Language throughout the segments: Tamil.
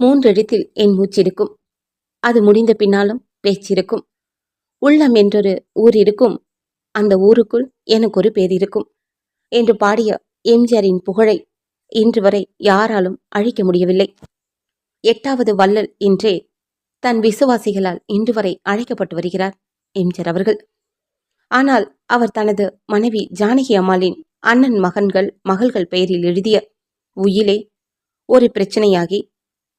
மூன்றெழுத்தில் என் மூச்சிருக்கும். அது முடிந்த பின்னாலும் பேச்சிருக்கும். உள்ளம் என்றொரு ஊர் இருக்கும் அந்த ஊருக்குள் எனக்கு ஒரு பேர் இருக்கும் என்று பாடிய எம்ஜிஆரின் புகழை இன்று வரை யாராலும் அழிக்க முடியவில்லை. எட்டாவது வள்ளல் என்றே தன் விசுவாசிகளால் இன்று வரை அழைக்கப்பட்டு வருகிறார் எம்ஜிஆர் அவர்கள். ஆனால் அவர் தனது மனைவி ஜானகி அம்மாளின் அண்ணன் மகன்கள் மகள்கள் பெயரில் எழுதிய உயிலே ஒரு பிரச்சனையாகி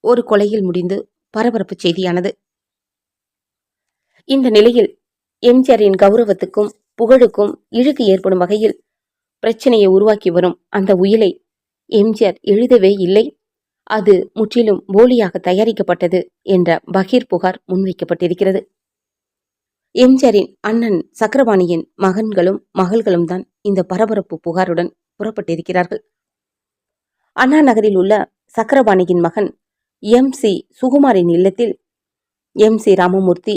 ஒரு கொலையில் முடிந்து பரபரப்பு செய்தியானது. இந்த நிலையில் எம்ஜிஆரின் கௌரவத்துக்கும் புகழுக்கும் இழுக்கு ஏற்படும் வகையில் பிரச்சனையை உருவாக்கி வரும் அந்த உயிலை எம்ஜிஆர் எழுதவே இல்லை. அது முற்றிலும் போலியாக தயாரிக்கப்பட்டது என்ற பகீர் புகார் முன்வைக்கப்பட்டிருக்கிறது. எம்ஜிஆரின் அண்ணன் சக்கரபாணியின் மகன்களும் மகள்களும் தான் இந்த பரபரப்பு புகாருடன் புறப்பட்டிருக்கிறார்கள். அண்ணா நகரில் உள்ள சக்கரபாணியின் மகன் எம் சி சுகுமாரின் இல்லத்தில் எம் சி ராமமூர்த்தி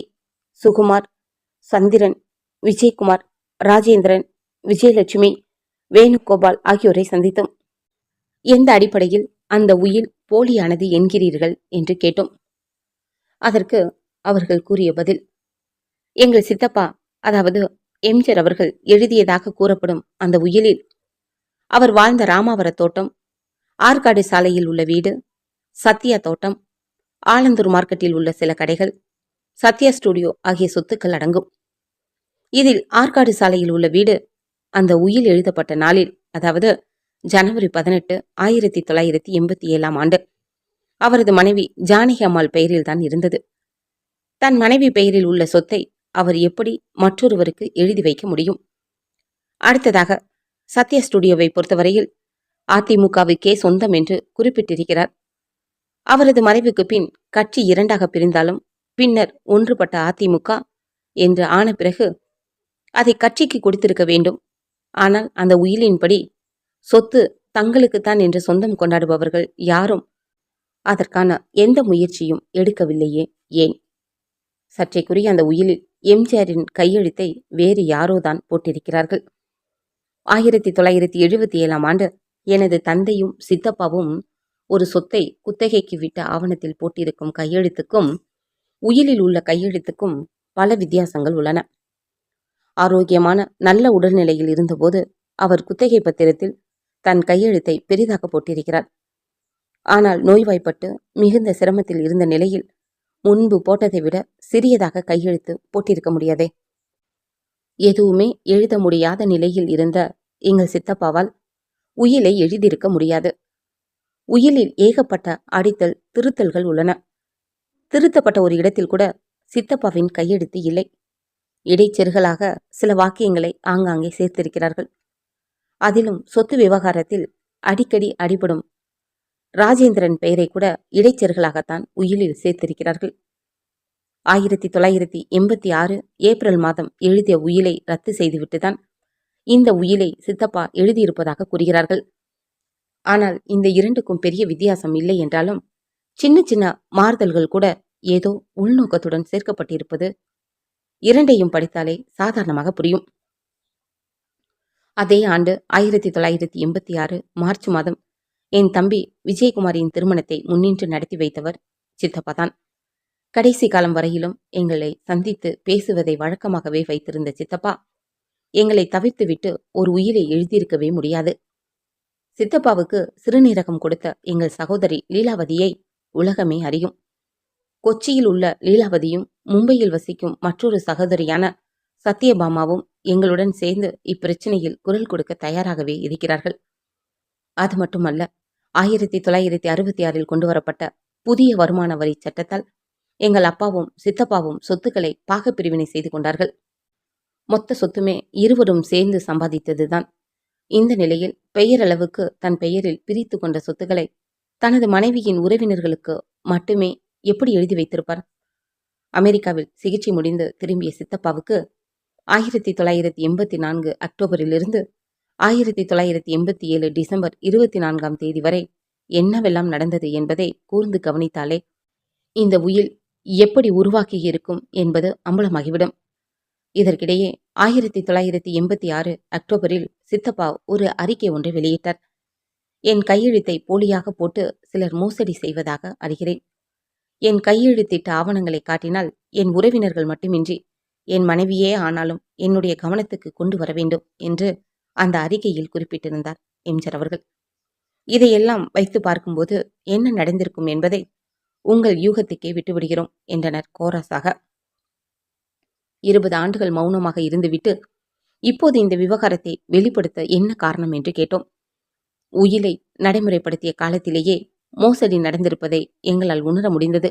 சுகுமார் சந்திரன் விஜயகுமார் ராஜேந்திரன் விஜயலட்சுமி வேணுகோபால் ஆகியோரை சந்தித்தோம். எந்த அடிப்படையில் அந்த உயில் போலியானது என்கிறீர்கள் என்று கேட்டோம். அதற்கு அவர்கள் கூறிய பதில் எங்கள் சித்தப்பா அதாவது எம்ஜர் அவர்கள் எழுதியதாக கூறப்படும் அந்த உயிலில் அவர் வாழ்ந்த ராமாவர தோட்டம் ஆற்காடு சாலையில் உள்ள வீடு சத்யா தோட்டம் ஆலந்தூர் மார்க்கெட்டில் உள்ள சில கடைகள் சத்யா ஸ்டுடியோ ஆகிய சொத்துக்கள் அடங்கும். இதில் ஆற்காடு சாலையில் உள்ள வீடு அந்த உயில் எழுதப்பட்ட நாளில் அதாவது ஜனவரி பதினெட்டு ஆயிரத்தி தொள்ளாயிரத்தி எண்பத்தி ஏழாம் ஆண்டு. அவரது மனைவி ஜானகி அம்மாள் பெயரில் தான் இருந்தது. தன் மனைவி பெயரில் உள்ள சொத்தை அவர் எப்படி மற்றொருவருக்கு எழுதி வைக்க முடியும்? அடுத்ததாக சத்யா ஸ்டுடியோவை பொறுத்தவரையில் அதிமுகவுக்கே சொந்தம் என்று குறிப்பிட்டிருக்கிறார். அவரது மறைவுக்கு பின் கட்சி இரண்டாக பிரிந்தாலும் பின்னர் ஒன்றுபட்ட அதிமுக என்று ஆன பிறகு அதை கட்சிக்கு கொடுத்திருக்க வேண்டும். ஆனால் அந்த உயிலின்படி சொத்து தங்களுக்குத்தான் என்று சொந்தம் கொண்டாடுபவர்கள் யாரும் அதற்கான எந்த முயற்சியும் எடுக்கவில்லையே ஏன்? சற்றைக்குரிய அந்த உயிலில் எம்ஜிஆரின் கையெழுத்தை வேறு யாரோதான் போட்டிருக்கிறார்கள்? ஆயிரத்தி தொள்ளாயிரத்தி எழுபத்தி ஏழாம் ஆண்டு எனது தந்தையும் சித்தப்பாவும் ஒரு சொத்தை குத்தகைக்கு விட்ட ஆவணத்தில் போட்டிருக்கும் கையெழுத்துக்கும் உயிலில் உள்ள கையெழுத்துக்கும் பல வித்தியாசங்கள் உள்ளன. ஆரோக்கியமான நல்ல உடல்நிலையில் இருந்தபோது அவர் குத்தகை பத்திரத்தில் தன் கையெழுத்தை பெரிதாக போட்டிருக்கிறார். ஆனால் நோய்வாய்ப்பட்டு மிகுந்த சிரமத்தில் இருந்த நிலையில் முன்பு போட்டதை விட சிறியதாக கையெழுத்து போட்டிருக்க முடியாதே. எதுவுமே எழுத முடியாத நிலையில் இருந்த எங்கள் சித்தப்பாவால் உயிலை எழுதியிருக்க முடியாது. உயிலில் ஏகப்பட்ட அடித்தல் திருத்தல்கள் உள்ளன. திருத்தப்பட்ட ஒரு இடத்தில் கூட சித்தப்பாவின் கையெழுத்து இல்லை. இடைச்செருகலாக சில வாக்கியங்களை ஆங்காங்கே சேர்த்திருக்கிறார்கள். அதிலும் சொத்து விவகாரத்தில் அடிக்கடி அடிபடும் ராஜேந்திரன் பெயரை கூட இடைச்செருகலாகத்தான் உயிலில் சேர்த்திருக்கிறார்கள். ஆயிரத்தி தொள்ளாயிரத்தி எண்பத்தி ஆறு ஏப்ரல் மாதம் எழுதிய உயிலை ரத்து செய்துவிட்டுதான் இந்த உயிலை சித்தப்பா எழுதியிருப்பதாக கூறுகிறார்கள். ஆனால் இந்த இரண்டுக்கும் பெரிய வித்தியாசம் இல்லை என்றாலும் சின்ன சின்ன மாறுதல்கள் கூட ஏதோ உள்நோக்கத்துடன் சேர்க்கப்பட்டிருப்பது இரண்டையும் படித்தாலே சாதாரணமாக புரியும். அதே ஆண்டு ஆயிரத்தி தொள்ளாயிரத்தி எண்பத்தி ஆறு மார்ச் மாதம் என் தம்பி விஜயகுமாரியின் திருமணத்தை முன்னின்று நடத்தி வைத்தவர் சித்தப்பா தான். கடைசி காலம் வரையிலும் எங்களை சந்தித்து பேசுவதை வழக்கமாகவே வைத்திருந்த சித்தப்பா எங்களை தவிர்த்துவிட்டு ஒரு உயிரை எழுதியிருக்கவே முடியாது. சித்தப்பாவுக்கு சிறுநீரகம் கொடுத்த எங்கள் சகோதரி லீலாவதியை உலகமே அறியும். கொச்சியில் உள்ள லீலாவதியும் மும்பையில் வசிக்கும் மற்றொரு சகோதரியான சத்யபாமாவும் எங்களுடன் சேர்ந்து இப்பிரச்சனையில் குரல் கொடுக்க தயாராகவே இருக்கிறார்கள். அது மட்டுமல்ல ஆயிரத்தி தொள்ளாயிரத்தி அறுபத்தி ஆறில் கொண்டு வரப்பட்ட புதிய வருமான வரி சட்டத்தால் எங்கள் அப்பாவும் சித்தப்பாவும் சொத்துக்களை பாகப்பிரிவினை செய்து கொண்டார்கள். மொத்த சொத்துமே இருவரும் சேர்ந்து சம்பாதித்ததுதான். இந்த நிலையில் பெயரளவுக்கு தன் பெயரில் பிரித்து கொண்ட சொத்துக்களை தனது மனைவியின் உறவினர்களுக்கு மட்டுமே எப்படி எழுதி வைத்திருப்பார்? அமெரிக்காவில் சிகிச்சை முடிந்து திரும்பிய சித்தப்பாவுக்கு ஆயிரத்தி தொள்ளாயிரத்தி எண்பத்தி நான்கு அக்டோபரிலிருந்து ஆயிரத்தி தொள்ளாயிரத்தி எண்பத்தி ஏழு டிசம்பர் இருபத்தி நான்காம் தேதி வரை என்னவெல்லாம் நடந்தது என்பதை கூர்ந்து கவனித்தாலே இந்த உயில் எப்படி உருவாக்கியிருக்கும் என்பது அம்பலமாகிவிடும். இதற்கிடையே ஆயிரத்தி தொள்ளாயிரத்தி எண்பத்தி ஆறு அக்டோபரில் சித்தப்பா ஒரு அறிக்கை ஒன்றை வெளியிட்டார். என் கையெழுத்தை போலியாக போட்டு சிலர் மோசடி செய்வதாக அறிகிறேன். என் கையெழுத்திட்ட ஆவணங்களை காட்டினால் என் உறவினர்கள் மட்டுமின்றி என் மனைவியே ஆனாலும் என்னுடைய கவனத்துக்கு கொண்டு வர வேண்டும் என்று அந்த அறிக்கையில் குறிப்பிட்டிருந்தார் எம்ஜர் அவர்கள். இதையெல்லாம் வைத்து பார்க்கும்போது என்ன நடந்திருக்கும் என்பதை உங்கள் யூகத்துக்கே விட்டுவிடுகிறோம் என்றனர் கோரஸாக இருபது ஆண்டுகள் மௌனமாக இருந்துவிட்டு இப்போது இந்த விவகாரத்தை வெளிப்படுத்த என்ன காரணம் என்று கேட்டோம். உயிலை நடைமுறைப்படுத்திய காலத்திலேயே மோசடி நடந்திருப்பதை எங்களால் உணர முடிந்தது.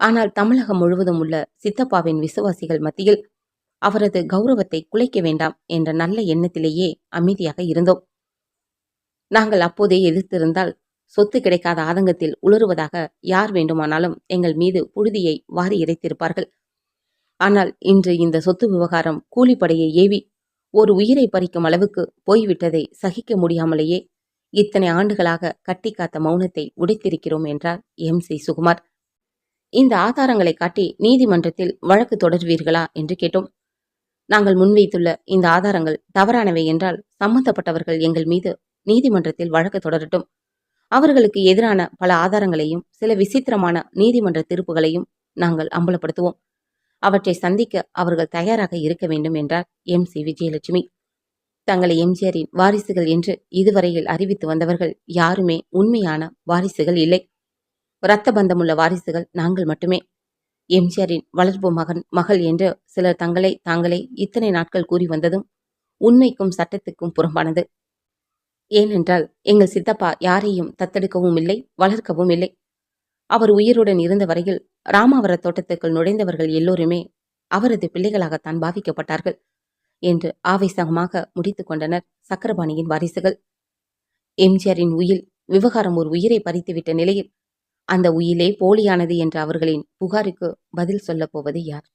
ஆனால் தமிழகம் முழுவதும் உள்ள சித்தப்பாவின் விசுவாசிகள் மத்தியில் அவரது கௌரவத்தை குலைக்க வேண்டாம் என்ற நல்ல எண்ணத்திலேயே அமைதியாக இருந்தோம். நாங்கள் அப்போதே எதிர்த்திருந்தால் சொத்து கிடைக்காத ஆதங்கத்தில் உளறுவதாக யார் வேண்டுமானாலும் எங்கள் மீது புழுதியை வாரி இறைத்திருப்பார்கள். ஆனால் இன்று இந்த சொத்து விவகாரம் கூலிப்படையை ஏவி ஒரு உயிரை பறிக்கும் அளவுக்கு போய்விட்டதை சகிக்க முடியாமலேயே இத்தனை ஆண்டுகளாக கட்டி காத்த மௌனத்தை உடைத்திருக்கிறோம் என்றார் எம் சி சுகுமார். இந்த ஆதாரங்களை காட்டி நீதிமன்றத்தில் வழக்கு தொடர்வீர்களா என்று கேட்டோம். நாங்கள் முன்வைத்துள்ள இந்த ஆதாரங்கள் தவறானவை என்றால் சம்பந்தப்பட்டவர்கள் எங்கள் மீது நீதிமன்றத்தில் வழக்கு தொடரட்டும். அவர்களுக்கு எதிரான பல ஆதாரங்களையும் சில விசித்திரமான நீதிமன்ற தீர்ப்புகளையும் நாங்கள் அம்பலப்படுத்துவோம். அவற்றை சந்திக்க அவர்கள் தயாராக இருக்க வேண்டும் என்றார் எம் சி விஜயலட்சுமி. தங்களை எம்ஜிஆரின் வாரிசுகள் என்று இதுவரையில் அறிவித்து வந்தவர்கள் யாருமே உண்மையான வாரிசுகள் இல்லை. இரத்த பந்தமுள்ள வாரிசுகள் நாங்கள் மட்டுமே. எம்ஜிஆரின் வளர்ப்பு மகன் மகள் என்று சிலர் தங்களை தாங்களே இத்தனை நாட்கள் கூறி வந்ததும் உண்மைக்கும் சட்டத்துக்கும் புறம்பானது. ஏனென்றால் எங்கள் சித்தப்பா யாரையும் தத்தெடுக்கவும் இல்லை வளர்க்கவும் இல்லை. அவர் உயிருடன் இருந்த வரையில் ராமாவர தோட்டத்துக்குள் நுழைந்தவர்கள் எல்லோருமே அவரது பிள்ளைகளாகத்தான் பாவிக்கப்பட்டார்கள் என்று ஆவேசமாக முடித்துக் கொண்டனர் சக்கரபாணியின் வாரிசுகள். எம்ஜிஆரின் உயில் விவகாரம் ஒரு உயிரை பறித்துவிட்ட நிலையில் அந்த உயிலே போலியானது என்ற அவர்களின் புகாருக்கு பதில் சொல்லப் போவது யார்?